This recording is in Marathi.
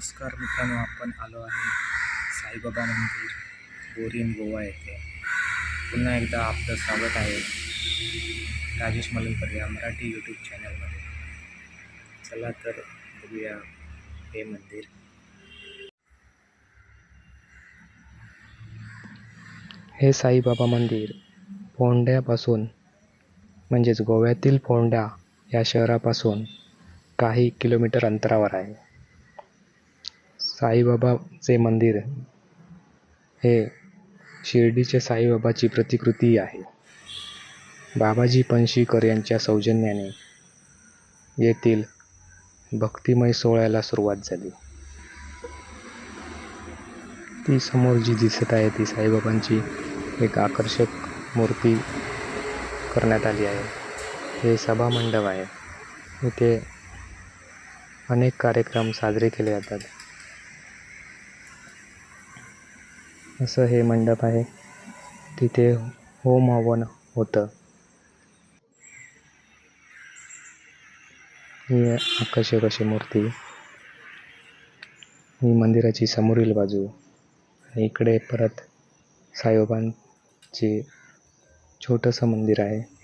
नमस्कार मित्रांनो आपण आलो आहे साईबाबा मंदिर बोरीन गोवा येथे. पुन्हा एकदा आपलं स्वागत आहे राजेश मलनकर या मराठी यूट्यूब चॅनलमध्ये चला तर बघूया हे मंदिर. हे साईबाबा मंदिर फोंड्यापासून म्हणजेच गोव्यातील फोंडा या शहरापासून काही किलोमीटर अंतरावर आहे. साईबाबाचे मंदिर हे शिर्डीचे साईबाबाची प्रतिकृती आहे. बाबाजी पणशीकर यांच्या सौजन्याने येथील भक्तिमय सोहळ्याला सुरुवात झाली. ती समोर जी दिसत आहे ती साईबाबांची एक आकर्षक मूर्ती करण्यात आली आहे. हे सभामंडप आहे. इथे अनेक कार्यक्रम साजरे केले जातात. असं हे मंडप आहे. तिथे होम हवन होतं. ही आकर्षक अशी मूर्ती ही मंदिराची समोरील बाजू. आणि इकडे परत साईबाबांचे छोटंसं मंदिर आहे.